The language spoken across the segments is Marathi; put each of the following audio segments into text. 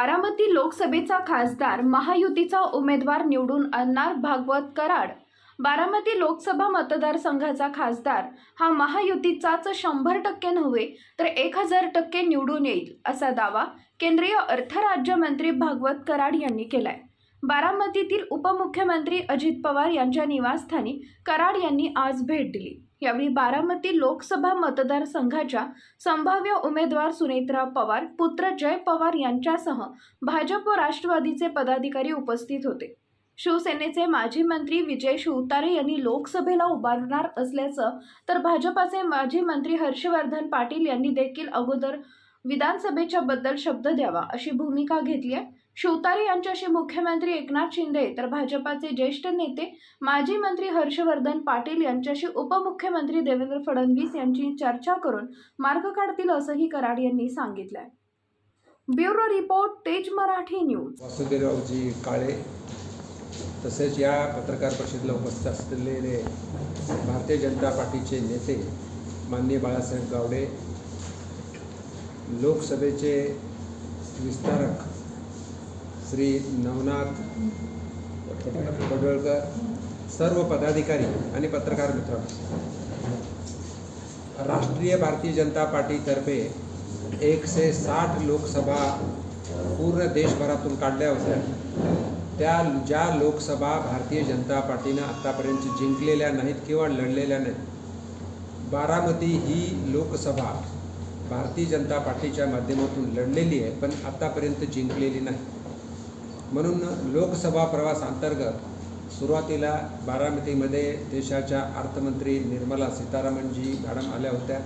बारामती लोकसभेचा खासदार महायुतीचा उमेदवार निवडून आणणार भागवत कराड. बारामती लोकसभा मतदारसंघाचा खासदार हा महायुतीचाच शंभर टक्के नव्हे तर एक हजार टक्के निवडून येईल असा दावा केंद्रीय अर्थराज्यमंत्री भागवत कराड यांनी केलाय. बारामतीतील उपमुख्यमंत्री अजित पवार यांच्या निवासस्थानी कराड यांनी आज भेट दिली. यावेळी बारामती लोकसभा मतदारसंघाच्या संभाव्य उमेदवार सुनेत्रा पवार पुत्र जय पवार यांच्यासह भाजप व राष्ट्रवादीचे पदाधिकारी उपस्थित होते. शिवसेनेचे माजी मंत्री विजय शिवतारे यांनी लोकसभेला उभारणार असल्याचं तर भाजपाचे माजी मंत्री हर्षवर्धन पाटील यांनी देखील अगोदर विधानसभेच्या बद्दल शब्द द्यावा अशी भूमिका घेतली आहे. शिवतारे यांच्याशी मुख्यमंत्री एकनाथ शिंदे तर भाजपाचे ज्येष्ठ नेते माजी मंत्री हर्षवर्धन पाटील यांच्याशी उपमुख्यमंत्री देवेंद्र फडणवीस यांची चर्चा करून मार्ग काढतील असंही कराड यांनी सांगितलंय. ब्युरो रिपोर्ट तेज मराठी न्यूज. वासुदेवरावजी काळे तसेच या पत्रकार परिषदेला उपस्थित असलेले भारतीय जनता पार्टीचे नेते माननीय बाळासाहेब गावडे लोकसभेचे विस्तारक श्री नवनाथ पडवळकर सर्व पदाधिकारी आणि पत्रकार मित्र. राष्ट्रीय भारतीय जनता पार्टीतर्फे एकशे साठ लोकसभा पूर्ण देशभरातून काढल्या होत्या. त्या ज्या लोकसभा भारतीय जनता पार्टीनं आत्तापर्यंत जिंकलेल्या नाहीत किंवा लढलेल्या नाहीत बारामती ही लोकसभा भारतीय जनता पार्टीच्या माध्यमातून लढलेली आहे पण आत्तापर्यंत जिंकलेली नाही. म्हणून लोकसभा प्रवास अंतर्गत सुरुवातीला बारामतीमध्ये देशाच्या अर्थमंत्री निर्मला सीतारामनजी मॅडम आल्या होत्या.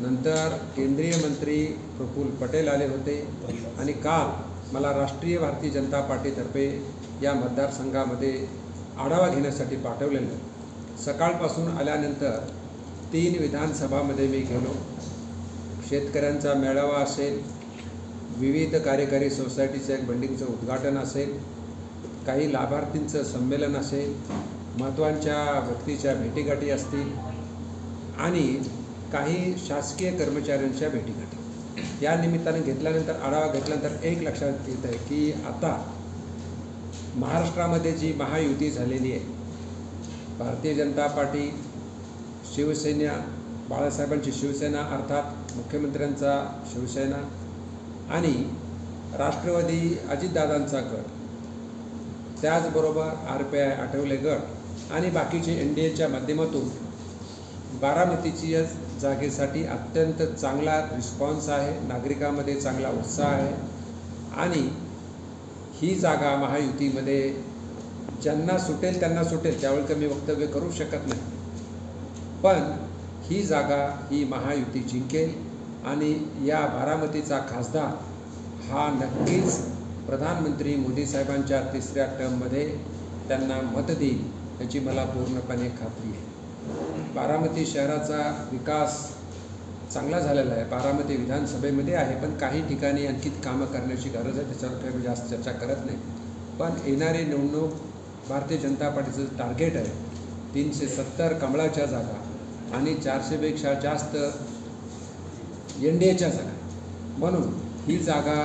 नंतर केंद्रीय मंत्री प्रफुल्ल पटेल आले होते. आणि काल मला राष्ट्रीय भारतीय जनता पार्टीतर्फे या मतदारसंघामध्ये आढावा घेण्यासाठी पाठवलेलं. सकाळपासून आल्यानंतर तीन विधानसभामध्ये मी गेलो. शेतकऱ्यांचा मेळावा असेल विविध कार्यकारी सोसायटीचं एक बंडिंगचं उद्घाटन असेल काही लाभार्थींचं संमेलन असेल महत्त्वाच्या व्यक्तीच्या भेटीगाठी असतील आणि काही शासकीय कर्मचाऱ्यांच्या भेटीगाठी. या निमित्तानं घेतल्यानंतर आढावा घेतल्यानंतर एक लक्षात येत आहे की आता महाराष्ट्रामध्ये जी महायुती झालेली आहे भारतीय जनता पार्टी शिवसेना बाळासाहेबांची शिवसेना अर्थात मुख्यमंत्र्यांचा शिवसेना आणि राष्ट्रवादी अजितदादांचा गट. त्याचबरोबर आर पी आय आठवले गट आणि बाकीचे एन डी एच्या माध्यमातून बारामतीची या जागेसाठी अत्यंत चांगला रिस्पॉन्स आहे नागरिकांमध्ये चांगला उत्साह आहे आणि ही जागा महायुतीमध्ये ज्यांना सुटेल त्यांना सुटेल त्यावेळी मी वक्तव्य करू शकत नाही. पण ही जागा ही महायुती जिंकेल. आणि या बारामतीचा खासदार हा नक्कीच प्रधानमंत्री मोदी साहेबांच्या तिसऱ्या टर्ममध्ये त्यांना मत देईल याची मला पूर्णपणे खात्री आहे. बारामती शहराचा विकास चांगला झालेला आहे. बारामती विधानसभेमध्ये आहे पण काही ठिकाणी आणखी कामं करण्याची गरज आहे त्याच्यावर काही मी जास्त चर्चा करत नाही. पण येणारी निवडणूक भारतीय जनता पार्टीचं टार्गेट आहे. तीनशे सत्तर कमळाच्या जागा आणि चारशेपेक्षा जास्त एन डी एच्या जागा. म्हणून ही जागा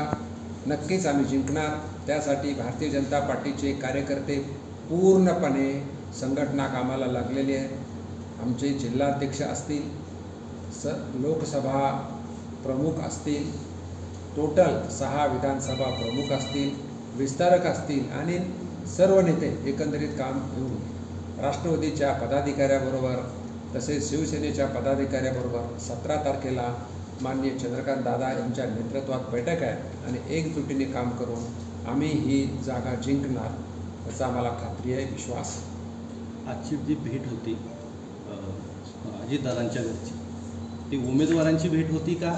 नक्कीच आम्ही जिंकणार. त्यासाठी भारतीय जनता पार्टीचे कार्यकर्ते पूर्णपणे संघटना कामाला लागलेले आहेत. आमचे जिल्हाध्यक्ष असतील स लोकसभा प्रमुख असतील टोटल सहा विधानसभा प्रमुख असतील विस्तारक असतील आणि सर्व नेते एकंदरीत काम घेऊन राष्ट्रवादीच्या पदाधिकाऱ्याबरोबर तसेच शिवसेनेच्या पदाधिकाऱ्याबरोबर सतरा तारखेला माननीय चंद्रकांत दादा यांच्या नेतृत्वात बैठक आहे आणि एकजुटीने काम करून आम्ही ही जागा जिंकणार याचा आम्हाला खात्री आहे विश्वास. आजची जी भेट होती अजितदादांच्या घरची ती उमेदवारांची भेट होती का?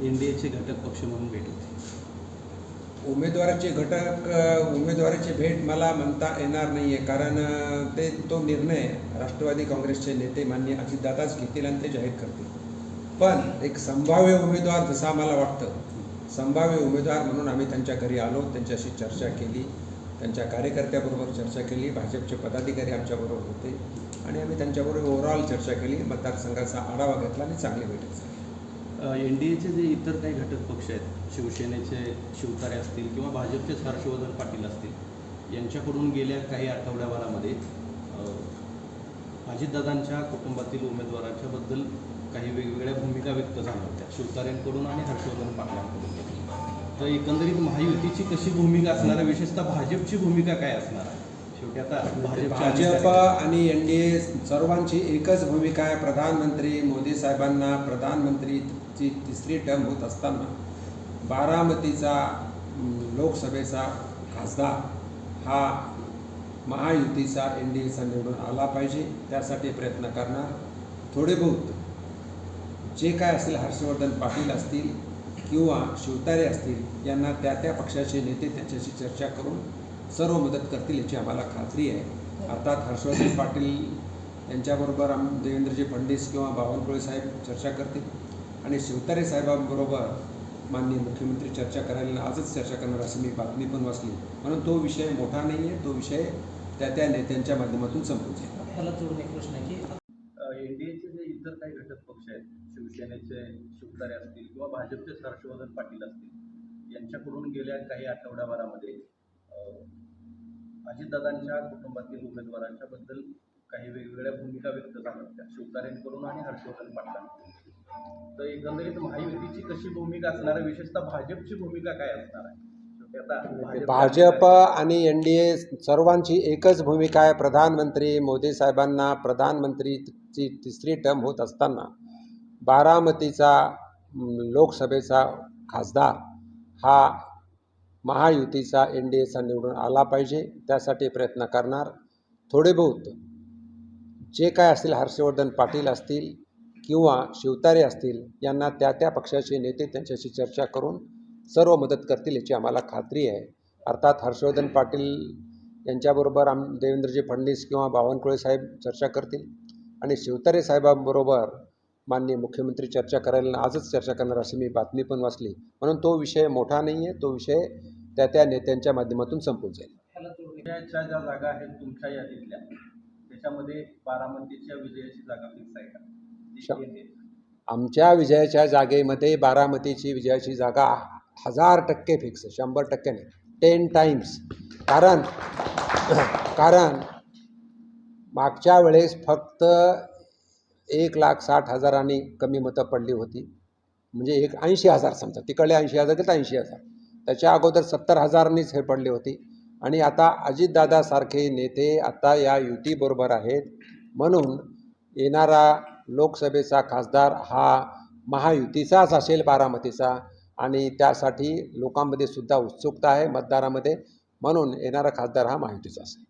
एन डी एचे घटक पक्ष म्हणून भेट होती. उमेदवाराचे घटक उमेदवाराची भेट मला म्हणता येणार नाही आहे कारण ते तो निर्णय राष्ट्रवादी काँग्रेसचे नेते मान्य अजितदादाच घेतील आणि ते जाहीर करतील. पण एक संभाव्य उमेदवार जसं आम्हाला वाटतं संभाव्य उमेदवार म्हणून आम्ही त्यांच्या घरी आलो त्यांच्याशी चर्चा केली त्यांच्या कार्यकर्त्याबरोबर चर्चा केली भाजपचे पदाधिकारी आमच्याबरोबर होते आणि आम्ही त्यांच्याबरोबर ओव्हरऑल चर्चा केली मतदारसंघाचा आढावा घेतला आणि चांगली बैठक झाली. एन डी एचे जे इतर काही घटक पक्ष आहेत शिवसेनेचे शिवतारे असतील किंवा भाजपचेच हर्षवर्धन पाटील असतील यांच्याकडून गेल्या काही आठवड्याभरामध्ये अजितदादांच्या कुटुंबातील उमेदवारांच्याबद्दल काही वेगवेगळ्या भूमिका व्यक्त झाल्या होत्या. शिवतारेंकडून आणि हर्षवर्धन पाटलांकडून तर एकंदरीत महायुतीची कशी भूमिका असणार आहे? विशेषतः भाजपची भूमिका काय असणार आहे? शेवटी आता भाजपच्या भाजप आणि एन डी ए सर्वांची एकच भूमिका आहे. प्रधानमंत्री मोदी साहेबांना प्रधानमंत्रीची तिसरी टर्म होत असताना बारामतीचा लोकसभेचा खासदार हा महायुतीचा एन डी एचा निवडून आला पाहिजे. त्यासाठी प्रयत्न करणार. थोडे बहुत जे काय असेल हर्षवर्धन पाटील असतील किंवा शिवतारे असतील यांना त्या त्या पक्षाचे नेते त्यांच्याशी चर्चा करून सर्व मदत करतील याची आम्हाला खात्री आहे. अर्थात हर्षवर्धन पाटील यांच्याबरोबर आम देवेंद्रजी फडणवीस किंवा बावनकुळे साहेब चर्चा करतील आणि शिवतारे साहेबांबरोबर माननीय मुख्यमंत्री चर्चा करायला आजच चर्चा करणार अशी मी बातमी पण वाचली. म्हणून तो विषय मोठा नाही आहे तो विषय त्या त्या नेत्यांच्या माध्यमातून जाईल. ह्याला जोडून एक प्रश्न आहे की एनडीएचे जे इतर काही घटक पक्ष आहेत शिवसेनेचे शिवतारे असतील किंवा भाजपचेच हर्षवर्धन पाटील असतील यांच्याकडून गेल्या काही आठवड्याभरामध्ये अजितदादांच्या कुटुंबातील उमेदवारांच्या बद्दल काही वेगवेगळ्या भूमिका व्यक्त झाल्या होत्या शिवतारेंकडून आणि हर्षवर्धन पाटलांकडून. तर एकंदरीत महायुतीची कशी भूमिका असणार आहे? विशेषतः भाजपची भूमिका काय असणार आहे? भाजप आणि एन डी ए सर्वांची एकच भूमिका आहे. प्रधानमंत्री मोदी साहेबांना प्रधानमंत्रीची तिसरी टर्म होत असताना बारामतीचा लोकसभेचा खासदार हा महायुतीचा एन डी एचा निवडून आला पाहिजे त्यासाठी प्रयत्न करणार. थोडे बहुत जे काय असतील हर्षवर्धन पाटील असतील किंवा शिवतारे असतील यांना त्या त्या पक्षाचे नेते त्यांच्याशी चर्चा करून सर्व मदत करतील याची आम्हाला खात्री आहे. अर्थात हर्षवर्धन पाटील यांच्याबरोबर आम देवेंद्रजी फडणवीस किंवा बावनकुळे साहेब चर्चा करतील आणि शिवतारे साहेबांबरोबर माननीय मुख्यमंत्री चर्चा करायला आजच चर्चा करणार अशी मी बातमी पण वाचली. म्हणून तो विषय मोठा नाही आहे तो विषय त्या त्या नेत्यांच्या माध्यमातून संपून जाईल. ज्या जागा आहेत तुमच्या यादीतल्या त्याच्यामध्ये बारामतीच्या विजयाची जागा फिक्स आहे का. आमच्या विजयाच्या जागेमध्ये बारामतीची विजयाची जागा हजार टक्के फिक्स आहे शंभर टक्के नाही टेन टाईम्स कारण कारण मागच्या वेळेस फक्त एक लाख साठ हजारांनी कमी मतं पडली होती. म्हणजे एक ऐंशी हजार समजा तिकडले ऐंशी हजार तिथं ऐंशी हजार. त्याच्या अगोदर सत्तर हजारांनीच हे पडली होती. आणि आता अजितदादासारखे नेते आता या युतीबरोबर आहेत. म्हणून येणारा लोकसभेचा खासदार हा महायुतीचाच असेल बारामतीचा. आणि त्यासाठी लोकांमध्ये सुद्धा उत्सुकता आहे मतदारामध्ये. म्हणून येणारा खासदार हा महायुतीचा असेल.